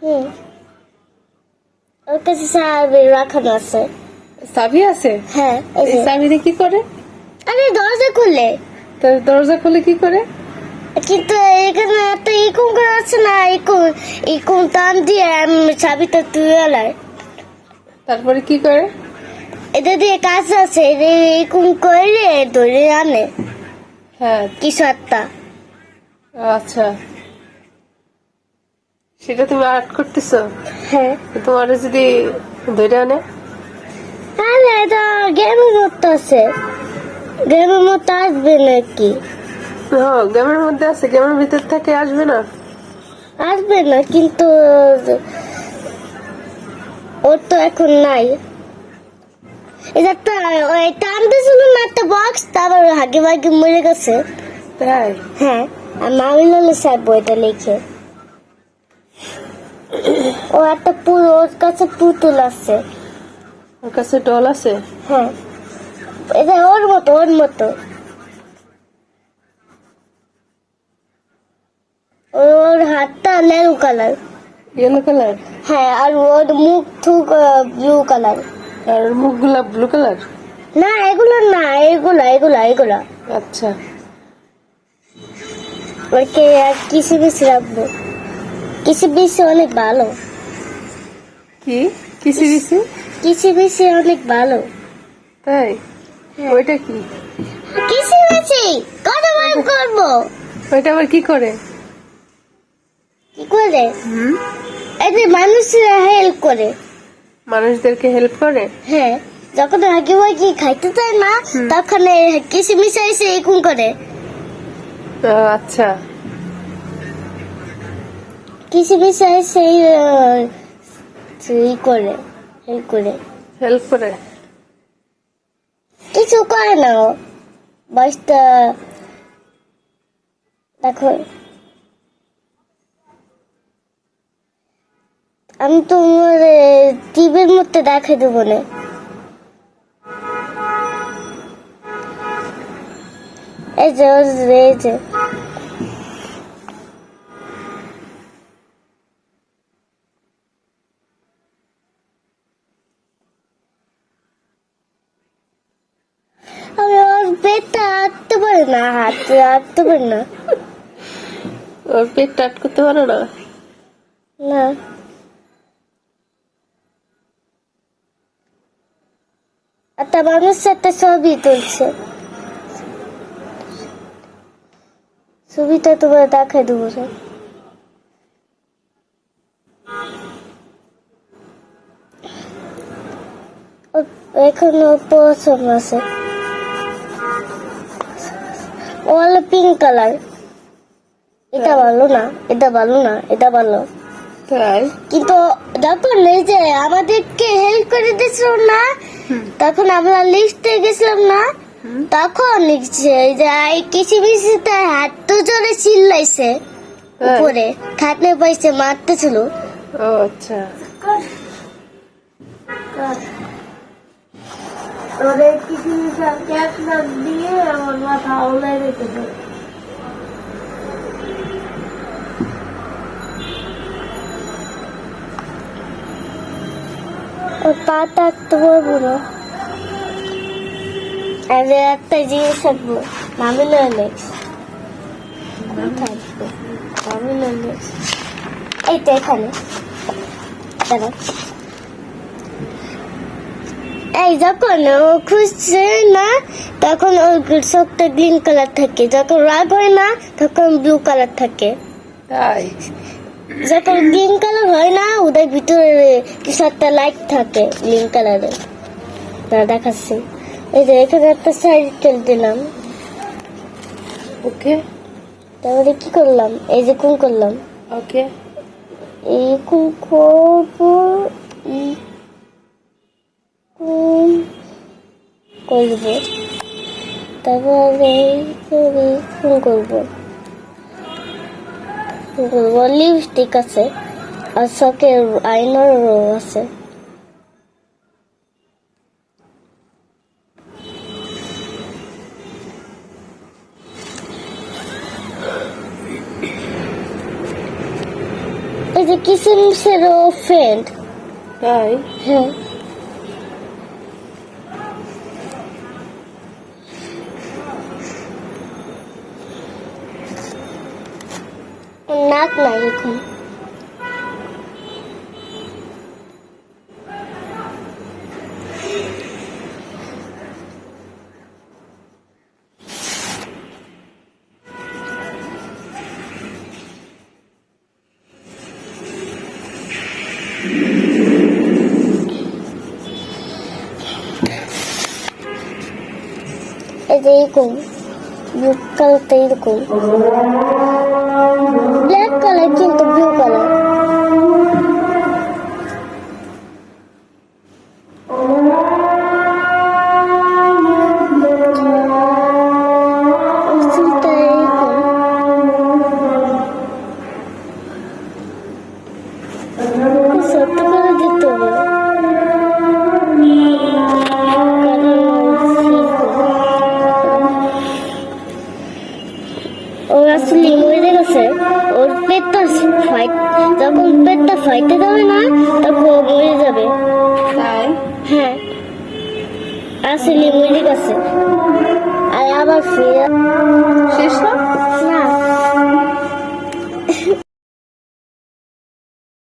হুম। ওর কাছে চাবি রাখানো আছে। চাবি আছে? হ্যাঁ এই চাবি দিয়ে কি করে? আরে দরজা খুললে তো দরজা খুলে কি করে? কিন্তু এখানে একটা ইকুম করা আছে না ইকুম ইকুম টান দিয়ে চাবিটা তুলে এলাই তারপরে কি করে? এটা দিয়ে কাজ আছে এটা ইকুম করলে ধরে আনে। হ্যাঁ। কিছু একটা। আচ্ছা। সেটা তুমি আর্ট করতেছো? হ্যাঁ। তোমার যদি ধরে আনে? আরে এটা গেমের মতো আছে গেমের মতো আসবে নাকি? হ্যাঁ গেমের মধ্যে আছে গেমের ভিতর থেকে আসবে না? আসবে না কিন্তু ওর তো এখন নাই। এটা একটা ওই টানতে ছিল না একটা বক্স তারপর হাগে ভাগে মরে গেছে। তাই? হ্যাঁ আর মামিলালে স্যার বইটা লিখে। ও একটা পুরো ওর কাছে পুতুল আছে। ওর কাছে ডল আছে? হ্যাঁ। এটা ওর মতো ওর মতো। ওর হাতটা লেরু কালার। Yellow colour? হ্যাঁ আর ওর মুখ থুক ব্লু কালার। আর মুখগুলা ব্লু কালার? না এগুলো না এগুলা এগুলা এগুলা। আচ্ছা। ওকে আর কিছু বেশি রাখব। কিছু বেশি অনেক ভালো। কি? কিসি অনেক ভালো। তাই? হ্যাঁ। ওইটা কি? কত বার করব? ওইটা আবার কি করে? কি করে? হুম? যে মানুষরা হেল্প করে। মানুষদেরকে হেল্প করে? হ্যাঁ। যখন আগে কি খাইতে চায় না। তখন কিছু মিশাইছে এরকম করে। আচ্ছা। কিছু মিশাইছে ই করে হেল্প করে। হেল্প করে? কিছু করে না ও। বয়সটা দেখো। আমি তোমার টিভির মধ্যে দেখে দেবো না। এই যে, এই যে আমি ওর পেটটা আটতে পারি না হাতে আটতে পারি না। ওর পেট টাট করতে পারো না? না। একটা মানুষ একটা ছবি তুলছে। ছবিটা তোমার দেখাই দেবো এখানে পছন্দ আছে। হলো পিঙ্ক কালার এটা ভালো না এটা ভালো না এটা ভালো। কিন্তু যখন এই যে আমাদেরকে হেল্প করে দিয়েছিল না তখন আমরা লিস্টে গেছিলাম না তখন লিখছে যে এই কিছু বেশি তার হাত তো জোরে চিল্লাইছে উপরে খাটনে পাইছে মারতেছিল। ও আচ্ছা। ওদের কিছু ক্যাশ দিয়ে আমার মাথা ওলাই রেখেছে ওর পাটা বলব না আর একটা জিনিস থাকব মামি নইলে থাকব মামি নইলে এইটা এখানে। দাঁড়া। এই যখন ও খুঁজছে না তখন ওর চোখটা গ্রিন কালার থাকে। যখন রাগ হয় না তখন ব্লু কালার থাকে। তাই? যখন গ্রিন কালার হয় না ওদের ভিতরে কিছু একটা লাইট থাকে গ্রিন কালারের তা দেখাচ্ছি। এই যে এখানে একটা সাইড সাইকেল দিলাম। ওকে। তারপরে কি করলাম? এই যে কোন করলাম। ওকে। এই কোন করব করব। তারপরে এই করে কোন করব। করব লিপস্টিক আছে আর চকের আইনারও আছে। এই যে যে ফ্রেন্ড তাই? হ্যাঁ। ওর নাক নাই এখন এই যে এরকম ব্লু পেটটা দেবে না তখন মরে যাবে। তাই? হ্যাঁ। আসলে মরে গেছে। আর আবার ফিরে